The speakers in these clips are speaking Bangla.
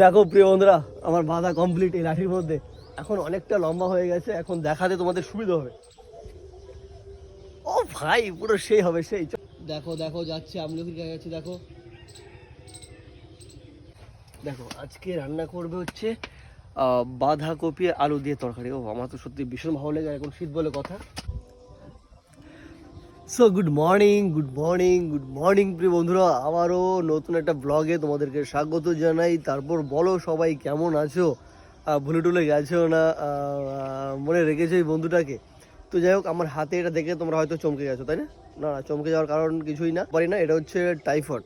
দেখো প্রিয় বন্ধুরা, আমার বাঁধা কমপ্লিট এই লাঠির মধ্যে। এখন অনেকটা লম্বা হয়ে গেছে, এখন দেখাতে তোমাদের সুবিধা হবে। ও ভাই, পুরো সেই হবে, সেই। দেখো দেখো, যাচ্ছে আমলকির গায়ে যাচ্ছে, দেখো। দেখো, আজকে রান্না করবে হচ্ছে বাঁধাকপি আলু দিয়ে তরকারি। ও, আমার তো সত্যি ভীষণ ভালো লাগে এখন শীত বলে কথা। So good morning good morning good morning প্রিয় বন্ধুরা। আবারও নতুন একটা ব্লগে তোমাদেরকে স্বাগত জানাই। তারপর বলো সবাই কেমন আছো? ভুলে টুলে গেছো না। মনে রেখেছো এই বন্ধুটাকে? তো যাই হোক, আমার হাতে এটা দেখে তোমরা হয়তো চমকে গেছো, তাই না? না না, চমকে যাওয়ার কারণ কিছুই না। পারি না, এটা হচ্ছে টাইফয়েড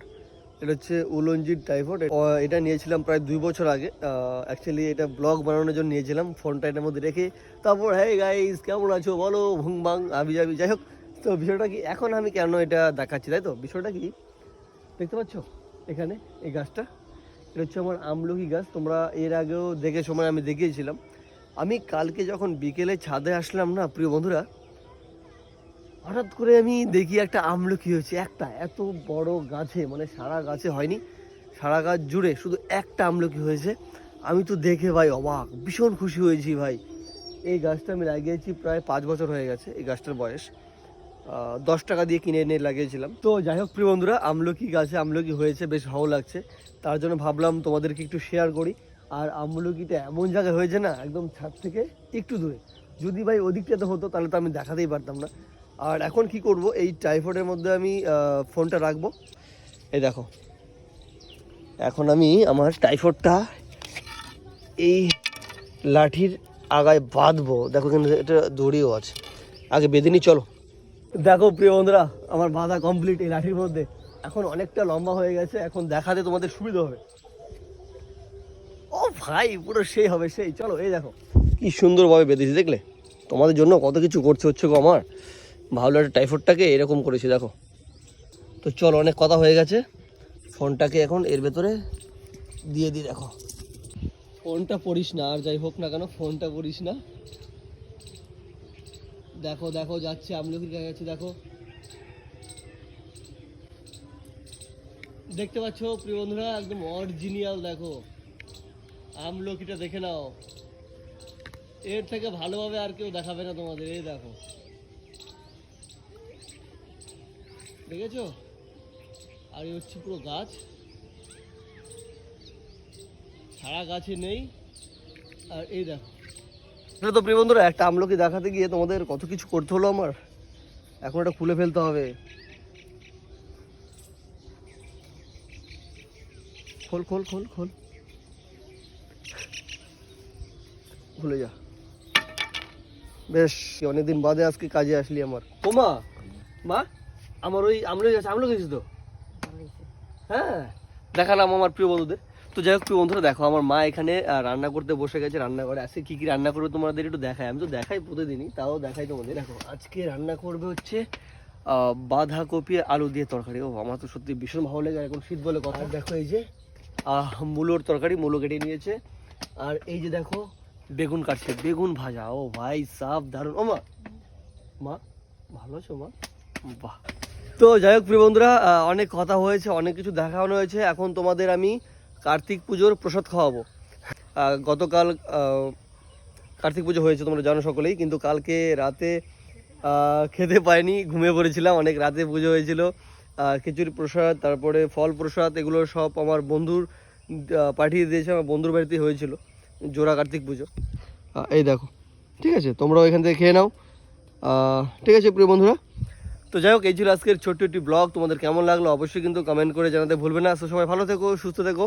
এটা হচ্ছে উলঞ্জির টাইফয়েড এটা নিয়েছিলাম প্রায় দুই বছর আগে। অ্যাকচুয়ালি এটা ব্লগ বানানোর জন্য নিয়েছিলাম ফোনটা এটার মধ্যে রেখে। তারপর হ্যাঁ গাইস কেমন আছো? বলো ভুং বাং আবি যাবি যাই হোক তো বিষয়টা কি, এখন আমি কেন এটা দেখাচ্ছি, তাই তো? বিষয়টা কি, দেখতে পাচ্ছ? এখানে এই গাছটা, এটা হচ্ছে আমার আমলকি গাছ, তোমরা এর আগেও দেখে সময় আমি দেখিয়েছিলাম। আমি কালকে যখন বিকেলে ছাদে আসলাম না, প্রিয় বন্ধুরা, হঠাৎ করে আমি দেখি একটা আমলকি হয়েছে, একটা, এত বড় গাছে মানে সারা গাছে হয়নি, সারা গাছ জুড়ে শুধু একটা আমলকি হয়েছে। আমি তো দেখে ভাই অবাক, ভীষণ খুশি হয়েছি ভাই। এই গাছটা আমি লাগিয়েছি প্রায় পাঁচ বছর হয়ে গেছে, এই গাছটার বয়স। দশ টাকা দিয়ে কিনে এনে লাগিয়েছিলাম। তো যাই হোক, প্রিয় বন্ধুরা, আমলকি গাছে আমলকি হয়েছে, বেশ ভালো লাগছে। তার জন্য ভাবলাম তোমাদেরকে একটু শেয়ার করি। আর আমলকিটা এমন জায়গায় হয়েছে না, একদম ছাদ থেকে একটু দূরে। যদি ভাই ওদিকটাতে হতো, তাহলে তো আমি দেখাতেই পারতাম না। আর এখন কি করব, এই টাইফয়েডের মধ্যে আমি ফোনটা রাখব। এই দেখো, এখন আমি আমার টাইফয়েডটা এই লাঠির আগায় বাঁধবো। দেখো কিন্তু এটা দড়িও আছে। আগে বেঁধে চলো। দেখো প্রিয় বন্ধুরা, আমার বাঁধা কমপ্লিট এই লাঠির মধ্যে। এখন অনেকটা লম্বা হয়ে গেছে, এখন দেখাতে তোমাদের সুবিধা হবে। ও ভাই, পুরো সেই হবে, সেই। চলো, এই দেখো। কি সুন্দরভাবে বেঁধেছি, দেখলে? তোমাদের জন্য কত কিছু করছে হচ্ছে গো আমার। ভালো একটা টাইফয়েডটাকে এরকম করেছি, দেখো। তো চলো, অনেক কথা হয়ে গেছে। ফোনটাকে এখন এর ভেতরে দিয়ে দিই, দেখো। ফোনটা পড়িস না, আর যাই হোক না কেন, ফোনটা পড়িস না। দেখো দেখো, যাচ্ছে আমলকির গায়ে যাচ্ছে, দেখো। দেখতে পাচ্ছ, প্রিয় বন্ধুরা, একদম অরিজিনাল দেখো। আমলকিটা দেখে নাও। এর থেকে ভালোভাবে আর কেউ দেখাবে না তোমাদের, এই দেখো। দেখেছ? আর এই হচ্ছে পুরো গাছ। সারা গাছে নেই। আর এই দেখো। তো প্রিয় বন্ধুরা একটা আমলকি দেখাতে গিয়ে তোমাদের কত কিছু করতে হলো আমার। এখন এটা খুলে ফেলতে হবে। খোল খোল খোল খোল। খুলে যা। বেশ অনেকদিন বাদে আজকে কাজে আসলি আমার। ও মা মা আমার ওই আমলকি গাছ আমলকি তো? হ্যাঁ দেখালাম আমার প্রিয় বন্ধুদের। তো যাই হোক বন্ধুরা দেখো আমার মা এখানে রান্না করতে বসে গেছে রান্না করে আজকে কি কি রান্না করবে তোমাদের একটু দেখাই। আমি তো দেখাই প্রতিদিনই তাও দেখাই তোমাদের। দেখো আজকে রান্না করবে হচ্ছে বাঁধাকপি আলু দিয়ে তরকারি। ও আমার তো সত্যি ভীষণ ভালো লাগে এখন শীত বলে কথা। দেখো এই যে মূলোর তরকারি মূলো কেটে নিয়েছে। আর এই যে দেখো বেগুন কাটছে বেগুন ভাজা। ও ভাই সাফ দারুণ। ও মা মা ভালো আছো মা? বাহ। তো যাই হোক প্রিয় বন্ধুরা অনেক কথা হয়েছে অনেক কিছু দেখানো হয়েছে। এখন তোমাদের আমি কার্তিক পুজোর প্রসাদ খাওয়াবো। গতকাল কার্তিক পুজো হয়েছে তোমরা জানো সকলেই, কিন্তু কালকে রাতে খেতে পাইনি, ঘুমিয়ে পড়েছিলাম, অনেক রাতে পুজো হয়েছিল। খিচুড়ি প্রসাদ, তারপরে ফল প্রসাদ, এগুলো সব আমার বন্ধুর পাঠিয়ে দিয়েছে, আমার বন্ধুর বাড়িতে হয়েছিল, জোড়া কার্তিক পুজো। এই দেখো, ঠিক আছে, তোমরাও এখান থেকে খেয়ে নাও। ঠিক আছে, প্রিয় বন্ধুরা তো যাই হোক, এই ছিল আজকের ছোট্ট একটি ব্লগ তোমাদের কেমন লাগল অবশ্যই কিন্তু কমেন্ট করে জানাতে ভুলবে না। সবাই ভালো থেকো, সুস্থ থেকো।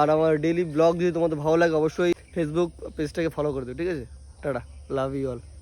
আর আমার ডেইলি ব্লগ যদি তোমাদের ভালো লাগে, অবশ্যই ফেসবুক পেজটাকে ফলো করে দিও, ঠিক আছে? Tata love you all